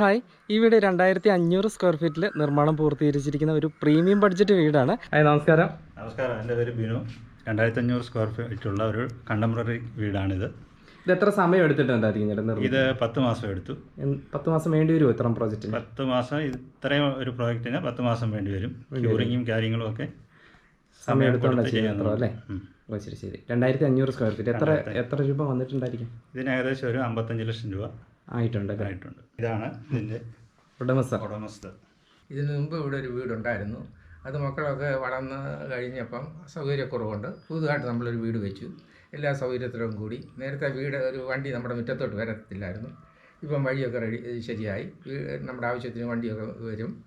Hi. ഈ വീട് രണ്ടായിരത്തി അഞ്ഞൂറ് സ്ക്വയർ ഫീറ്റിൽ നിർമ്മാണം പൂർത്തീകരിച്ചിരിക്കുന്ന ഒരു പ്രീമിയം ബഡ്ജറ്റ് വീടാണ്. ഹായ് നമസ്കാരം. നമസ്കാരം. എന്റെ പേര് ബിനു. രണ്ടായിരത്തി അഞ്ഞൂറ് സ്ക്വയർ ഫീറ്റുള്ള ഒരു കണ്ടംപററി വീടാണിത്. ഇത് എത്ര സമയം എടുത്തിട്ടുണ്ടായിരിക്കും ചേട്ടാ നിർമ്മാണം ഇത് പത്ത് മാസം എടുത്തു. പത്ത് മാസം വേണ്ടി വരുമോ ഇത്തരം പ്രോജക്റ്റിന് പത്ത് മാസം ഇത്രയും ഒരു പ്രോജക്റ്റിന് പത്ത് മാസം വേണ്ടി വരും. ക്യൂറിങ്ങും കാര്യങ്ങളും ഒക്കെ സമയം ചെയ്യുന്നത് അല്ലേ? ഓ ശരി ശരി. രണ്ടായിരത്തി അഞ്ഞൂറ് സ്ക്വയർ ഫീറ്റ് എത്ര എത്ര രൂപ വന്നിട്ടുണ്ടായിരിക്കും? ഇതിന് ഏകദേശം ഒരു അമ്പത്തഞ്ച് ലക്ഷം രൂപ. ആയിട്ടുണ്ട് ആയിട്ടുണ്ട്. ഇതാണ് ഇതിന്റെ ഉടമസ്ഥ ഉടമസ്ഥ ഇതിനു മുമ്പ് ഇവിടെ ഒരു വീടുണ്ടായിരുന്നു. അത് മക്കളൊക്കെ വളർന്ന് കഴിഞ്ഞപ്പം സൗകര്യക്കുറവുണ്ട്. പുതുതായിട്ട് നമ്മളൊരു വീട് വെച്ചു. എല്ലാ സൗകര്യത്തിലും കൂടി. നേരത്തെ വീട് ഒരു വണ്ടി നമ്മുടെ മുറ്റത്തോട്ട് വരത്തില്ലായിരുന്നു. ഇപ്പം വഴിയൊക്കെ റെഡി ശരിയായി. നമ്മുടെ ആവശ്യത്തിന് വണ്ടിയൊക്കെ വരും.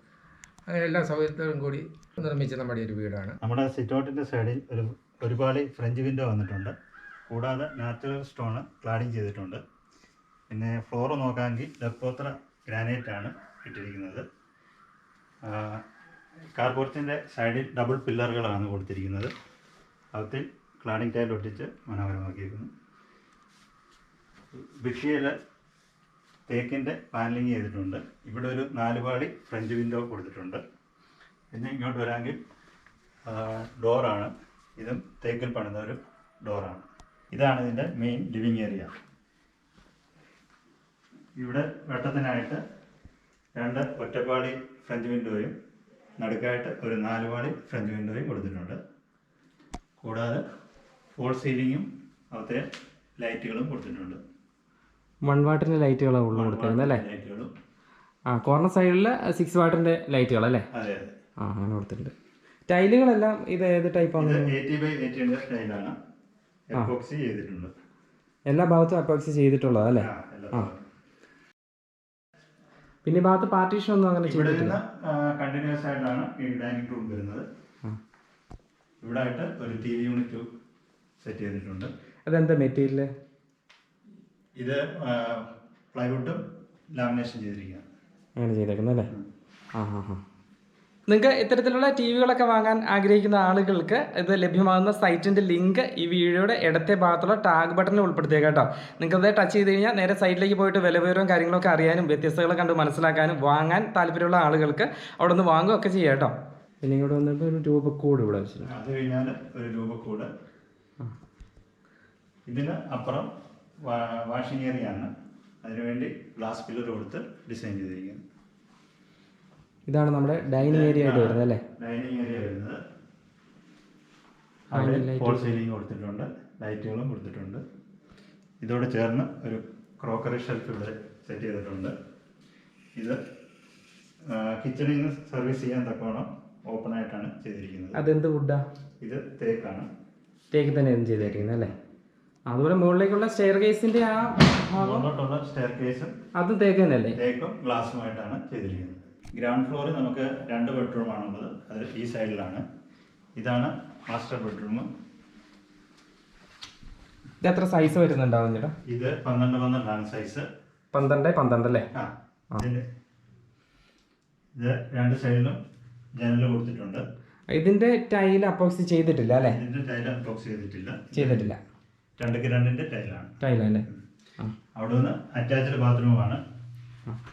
അങ്ങനെ എല്ലാ സൗകര്യത്തോടും കൂടി നിർമ്മിച്ച നമ്മുടെ ഒരു വീടാണ്. നമ്മുടെ സിറ്റൗട്ടിന്റെ സൈഡിൽ ഒരു ഒരുപാട് ഫ്രഞ്ച് വിൻഡോ വന്നിട്ടുണ്ട്. കൂടാതെ നാച്ചുറൽ സ്റ്റോണ് ക്ലാഡിങ് ചെയ്തിട്ടുണ്ട്. പിന്നെ ഫ്ലോർ നോക്കാമെങ്കിൽ ലക്കോത്ര ഗ്രാനൈറ്റ് ആണ് ഇട്ടിരിക്കുന്നത്. കാർപോർച്ചിന്റെ സൈഡിൽ ഡബിൾ പില്ലറുകളാണ് കൊടുത്തിരിക്കുന്നത്. അകത്തിൽ ക്ലാഡിംഗ് ടൈൽ ഒട്ടിച്ച് മനോഹരമാക്കിയിരിക്കുന്നു. ഭിക്ഷയിൽ തേക്കിന്റെ പാനലിങ് ചെയ്തിട്ടുണ്ട്. ഇവിടെ ഒരു നാല് പാളി ഫ്രഞ്ച് വിൻഡോ കൊടുത്തിട്ടുണ്ട്. പിന്നെ ഇങ്ങോട്ട് വരാമെങ്കിൽ ഡോറാണ് ഇതും തേക്കിൽ പണിത ഒരു ഡോറാണ് ഇതാണ് ഇതിന്റെ മെയിൻ ലിവിങ് ഏരിയ ഇവിടെ വെട്ടത്തിനായിട്ട് രണ്ട് ഒറ്റപ്പാളി ഫ്രഞ്ച് വിൻഡോയും നടുക്കായിട്ട് ഒരു നാല് പാളി ഫ്രഞ്ച് വിൻഡോയും കൊടുത്തിട്ടുണ്ട്. കൂടാതെ ഫോൾ സീലിങ്ങും അവിടുത്തെ ലൈറ്റുകളും കൊടുത്തിട്ടുണ്ട്. വൺ വാട്ടിന്റെ ലൈറ്റുകളാണ് ഉള്ളു കൊടുത്തിരുന്നത് അല്ലേ? ലൈറ്റുകളും. ആ കോർണർ സൈഡിൽ സിക്സ് വാട്ടിന്റെ ലൈറ്റുകളല്ലേ അതെ അതെ. ആ അങ്ങനെ കൊടുത്തിട്ടുണ്ട്. ടൈലുകളെല്ലാം ഇത് ഏത് ടൈപ്പാണ് ഇത് എയ്റ്റി ബൈ എയ്റ്റിന്റെ ടൈലാണ് എപ്പോക്സി ചെയ്തിട്ടുണ്ട് എല്ലാ ഭാഗത്തും അപ്പോക്സി ചെയ്തിട്ടുള്ളതല്ലേ ആ. പിന്നെ ഭാഗത്ത് പാർട്ടീഷൻ ഒന്നും അങ്ങനെ ചെയ്തിട്ടില്ല. കണ്ടിന്യൂസ് ആയിട്ടാണ് ഈ ഡൈനിങ് റൂം വരുന്നത്. ഇവിടെ ആയിട്ട് ഒരു ടി വി യൂണിറ്റ് സെറ്റ് ചെയ്തിട്ടുണ്ട്. അതെന്താ മെറ്റീരിയൽ ഇത് പ്ലൈവുഡും ലാമിനേഷൻ ചെയ്തിരിക്കുകയാണ്. അങ്ങനെ ചെയ്തേക്കുന്നല്ലേ? ആ ഹാ ഹാ നിങ്ങൾക്ക് ഇത്തരത്തിലുള്ള ടി വികളൊക്കെ വാങ്ങാൻ ആഗ്രഹിക്കുന്ന ആളുകൾക്ക് ഇത് ലഭ്യമാകുന്ന സൈറ്റിന്റെ ലിങ്ക് ഈ വീഡിയോയുടെ ഇടത്തെ ഭാഗത്തുള്ള ടാഗ് ബട്ടണിൽ ഉൾപ്പെടുത്തിയേക്കാം കേട്ടോ. നിങ്ങൾക്ക് അത് ടച്ച് ചെയ്ത് കഴിഞ്ഞാൽ നേരെ സൈറ്റിലേക്ക് പോയിട്ട് വില വിവരവും കാര്യങ്ങളൊക്കെ അറിയാനും വ്യത്യസ്തകളെ കണ്ട് മനസ്സിലാക്കാനും വാങ്ങാൻ താല്പര്യമുള്ള ആളുകൾക്ക് അവിടെ നിന്ന് വാങ്ങുകയൊക്കെ ചെയ്യാം കേട്ടോ. പിന്നെ ഇങ്ങോട്ട് വന്നിട്ട് ഒരു രൂപക്കോഡ് ഇവിടെ വെച്ചിട്ടുണ്ട്. അത് കഴിഞ്ഞാൽ ഒരു രൂപക്കൂട്. ഇതിന് അപ്പുറം വാഷിംഗ് ഏരിയ ആണ്. അതിനുവേണ്ടി ഗ്ലാസ് പില്ലർ കൊടുത്ത് ഡിസൈൻ ചെയ്തിരിക്കുന്നത് ഇതാണ് നമ്മുടെ ഡൈനിങ് ഏരിയ ആയിട്ട് വരുന്നത് അല്ലേ? ഡൈനിങ് ഏരിയ വരുന്നത്. അവിടെ ഫോൾ സീലിംഗ് കൊടുത്തിട്ടുണ്ട്. ലൈറ്റുകളും കൊടുത്തിട്ടുണ്ട്. ഇതോട് ചേർന്ന് ഒരു ക്രോക്കറി ഷെൽഫ് ഇവിടെ സെറ്റ് ചെയ്തിട്ടുണ്ട്. ഇത് കിച്ചണിൽ നിന്ന് സർവീസ് ചെയ്യാൻ തക്കവണ്ണം ഓപ്പൺ ആയിട്ടാണ് ചെയ്തിരിക്കുന്നത്. അതെന്ത് വുഡാ ഇത് തേക്കാണ് തേക്ക് തന്നെ ചെയ്തിരിക്കുന്നത് അല്ലേ? അതുപോലെ മുകളിലേക്കുള്ള സ്റ്റെയർ കേസിന്റെ ആ ഭാഗം സ്റ്റെയർ കേസും അത് തേക്ക് തന്നെയല്ലേ? തേക്കും ഗ്ലാസുമായിട്ടാണ് ചെയ്തിരിക്കുന്നത്. ഗ്രൗണ്ട് ഫ്ലോറിൽ നമുക്ക് രണ്ട് ബെഡ്റൂമാണുള്ളത് അത് ഈ സൈഡിലാണ്. ഇതാണ് മാസ്റ്റർ ബെഡ്റൂം. ഇത് എത്ര സൈസ് വരുന്നുണ്ടാവും ചേട്ടാ? ഇത് പന്ത്രണ്ട് പന്ത്രണ്ടാണ് സൈസ് പന്ത്രണ്ട് പന്ത്രണ്ട് അല്ലേ ആ. ഇതിന്റെ ഇത് രണ്ട് സൈഡിലും ജനൽ കൊടുത്തിട്ടുണ്ട്. ഇതിന്റെ ടൈൽ അപ്പോക്സി ചെയ്തിട്ടില്ല അല്ലേ? ഇതിന്റെ ടൈൽ അപ്പോക്സ് ചെയ്തിട്ടില്ല. ചെയ്തിട്ടില്ല. രണ്ട് രണ്ടിന്റെ ടൈലാണ് ടൈലല്ലേ അവിടെ നിന്ന് അറ്റാച്ച്ഡ് ബാത്റൂമാണ്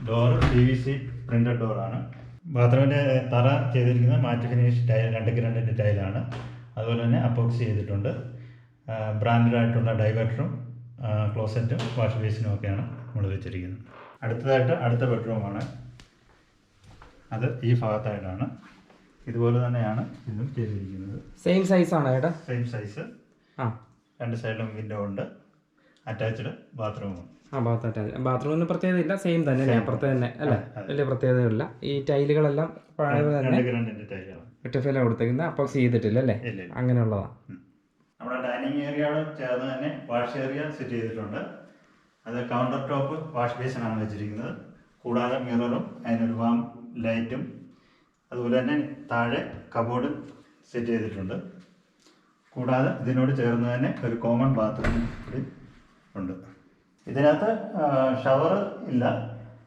door P V C printed ഡോറാണ് ബാത്റൂമിന്റെ തറ ചെയ്തിരിക്കുന്നത് മാറ്റ് ഫിനിഷ് ടൈൽ രണ്ട് രണ്ടിന്റെ ടൈലാണ്. അതുപോലെ തന്നെ അപ്പോക്സ് ചെയ്തിട്ടുണ്ട്. ബ്രാൻഡഡ് ആയിട്ടുള്ള ഡൈവേർട്ടറും ക്ലോസറ്റും വാഷ് ബേസിനും ഒക്കെയാണ് നമ്മൾ വെച്ചിരിക്കുന്നത്. അടുത്തതായിട്ട് അടുത്ത ബെഡ്റൂമാണ് അത് ഈ ഭാഗത്തായിട്ടാണ്. ഇതുപോലെ തന്നെയാണ് ഇതും ചെയ്തിരിക്കുന്നത്. സെയിം സൈസ് ആണ് ഏട്ടാ? സെയിം സൈസ് ആ. രണ്ട് സൈഡിലും വിൻഡോ ഉണ്ട്. അറ്റാച്ച്ഡ് ബാത്റൂമും. ആ ഭാഗത്തായിട്ട് ബാത്റൂമിന് പ്രത്യേകത ഇല്ല സെയിം തന്നെ അപ്പുറത്ത് തന്നെ അല്ലേ? വലിയ പ്രത്യേകതയില്ല ഈ ടൈലുകളെല്ലാം പഴയത് തന്നെ. ഒറ്റഫേല കൊടുത്തേക്കുന്നത് അപ്പോക്സി ചെയ്തിട്ടില്ല അല്ലേ? അങ്ങനെയുള്ളതാണ് നമ്മുടെ ഡൈനിങ് ഏരിയയോട് ചേർന്ന് തന്നെ വാഷ് ഏരിയ സെറ്റ് ചെയ്തിട്ടുണ്ട്. അത് കൗണ്ടർ ടോപ്പ് വാഷ് ബേസിനാണ് വെച്ചിരിക്കുന്നത്. കൂടാതെ മിററും അതിനൊരു വാം ലൈറ്റും അതുപോലെ തന്നെ താഴെ കബോർഡ് സെറ്റ് ചെയ്തിട്ടുണ്ട്. കൂടാതെ ഇതിനോട് ചേർന്ന് തന്നെ ഒരു കോമൺ ബാത്റൂം കൂടി ഉണ്ട്. ഇതിനകത്ത് ഷവർ ഇല്ല.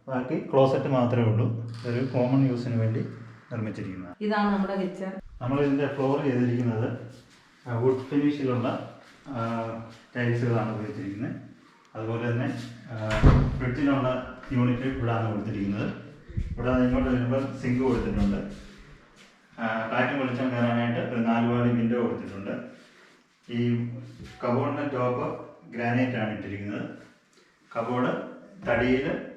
ബാക്കി ക്ലോസറ്റ് മാത്രമേ ഉള്ളൂ. ഒരു കോമൺ യൂസിന് വേണ്ടി നിർമ്മിച്ചിരിക്കുന്നത് ഇതാണ് നമ്മുടെ കിച്ചൺ നമ്മൾ ഇതിന്റെ ഫ്ലോർ ചെയ്തിരിക്കുന്നത് വുഡ് ഫിനിഷിലുള്ള ടൈൽസുകളാണ് ഉപയോഗിച്ചിരിക്കുന്നത്. അതുപോലെ തന്നെ ഫ്രിഡ്ജിനുള്ള യൂണിറ്റ് ഇവിടെയാണ് കൊടുത്തിരിക്കുന്നത്. ഇവിടെ ഇങ്ങോട്ട് വരുമ്പോൾ സിങ്ക് കൊടുത്തിട്ടുണ്ട്. കാറ്റും വെളിച്ചം കയറാനായിട്ട് ഒരു നാല് വിൻഡോ കൊടുത്തിട്ടുണ്ട്. ഈ കബോർഡിന്റെ ടോപ്പ് ഗ്രാനൈറ്റ് ആണ് ഇട്ടിരിക്കുന്നത്. കബോർഡ് തടിയിൽ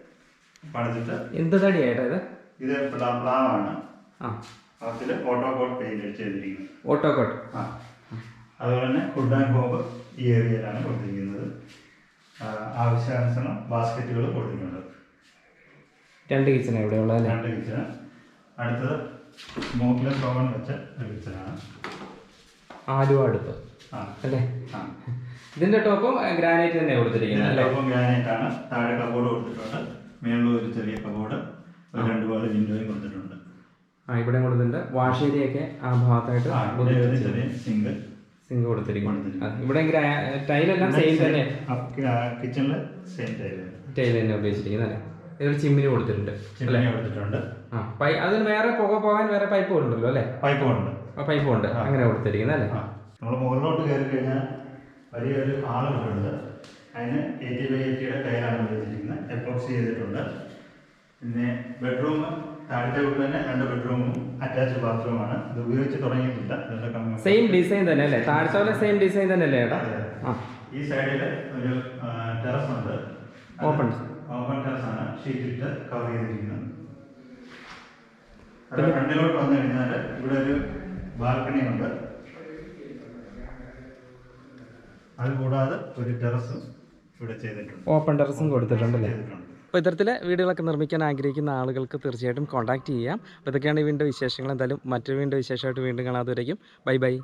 പണിതിട്ട് എന്ത് തടിയായിട്ടാ ഇത്? ഇത് പ്ലാ- പ്ലാവാണ്. അതിൽ ഓട്ടോകോട്ട് പെയിന്റ് ചെയ്തിരിക്കുന്നത് ഓട്ടോകോട്ട് ആ. അതുപോലെ തന്നെ ഫുഡ് ആൻഡ് ഹോബ് ഈ ഏരിയയിലാണ് കൊടുത്തിരിക്കുന്നത്. ആവശ്യാനുസരണം ബാസ്ക്കറ്റുകൾ കൊടുത്തിട്ടുണ്ട്. രണ്ട് കിച്ചൺ ഇവിടെ ഉള്ളത് രണ്ട് കിച്ചൺ അടുത്തത് സ്മോക്ക്ലെസ് ഓവൻ വെച്ച ഒരു കിച്ചണാണ് ആലുവ അടുപ്പ് അല്ലേ? ആ. ഇതിന്റെ ടോപ്പും ഗ്രാനൈറ്റ് തന്നെ കൊടുത്തിരിക്കുന്നത് ടോപ്പും ഗ്രാനൈറ്റ് ആണ്. താഴെ കബോർഡ് കൊടുത്തിട്ടുണ്ട്. മേളിൽ ഒരു ചെറിയ കബോർഡ്. രണ്ട് പാട് വിൻഡോയും കൊടുത്തിട്ടുണ്ട്. ആ ഇവിടെ കൊടുത്തിട്ടുണ്ട്. വാഷ് ഏരിയ ഒക്കെ ആ ഭാഗത്തായിട്ട് ചെറിയ സിങ്ക് സിങ്ക് കൊടുത്തിരിക്കുന്നു. ഇവിടെ ടൈലെല്ലാം സെയിം തന്നെ കിച്ചണിൽ സെയിം ടൈൽ ടൈൽ തന്നെ ഉപയോഗിച്ചിരിക്കുന്നത് അല്ലേ? ഇതൊരു ചിമ്മിനി കൊടുത്തിട്ടുണ്ട് ചിമ്മിനി കൊടുത്തിട്ടുണ്ട്. ആ പൈ അതിന് വേറെ പുക പോകാൻ വേറെ പൈപ്പ് ഉണ്ടല്ലോ അല്ലേ? പൈപ്പ് ഉണ്ട് പൈപ്പ് ഉണ്ട്. അങ്ങനെ കൊടുത്തിരിക്കുന്നത് അല്ലേ? നമ്മൾ മുകളിലോട്ട് കയറി കഴിഞ്ഞാൽ വലിയൊരു ഹാളുകളുണ്ട് അതിന് എയ്റ്റി ബൈ എയ്റ്റിയുടെ ടൈലാണ് ഉപയോഗിച്ചിരിക്കുന്നത് എപ്പോക്സി ചെയ്തിട്ടുണ്ട്. പിന്നെ ബെഡ്റൂം താഴത്തെ വീട്ടിൽ തന്നെ രണ്ട് ബെഡ്റൂമും അറ്റാച്ച് ബാത്റൂമാണ് ഇത് ഉപയോഗിച്ച് തുടങ്ങിയിട്ടില്ല. സെയിം ഡിസൈൻ തന്നെ അല്ലേ? താഴത്തെ പോലെ സെയിം ഡിസൈൻ തന്നെ അല്ലേ ഏട്ടാ? ഈ സൈഡിൽ ഒരു ടെറസ് ഉണ്ട്. ഓപ്പൺ ഓപ്പൺ ടെറസ് ആണ്. ഷീറ്റ് ഇട്ട് കവർ ചെയ്തിരിക്കുന്നത്. ഫ്രണ്ടിലോട്ട് വന്നു കഴിഞ്ഞാൽ ഇവിടെ ഒരു ബാൽക്കണി ഉണ്ട്. ഒരു ടെറസും ഇവിടെ ചെയ്തിട്ടുണ്ട്. ഓപ്പൺ ടെറസും കൊടുത്തിട്ടുണ്ടല്ലേ? അല്ലേ അപ്പോൾ ഇത്തരത്തിൽ വീടുകളൊക്കെ നിർമ്മിക്കാൻ ആഗ്രഹിക്കുന്ന ആളുകൾക്ക് തീർച്ചയായിട്ടും കോൺടാക്ട് ചെയ്യാം. അപ്പോൾ ഇതൊക്കെയാണ് ഈ വീണ്ടും വിശേഷങ്ങൾ. എന്തായാലും മറ്റൊരു വീണ്ടും വിശേഷമായിട്ട് വീണ്ടും കാണാതെ വരയ്ക്കും ബൈ ബൈ.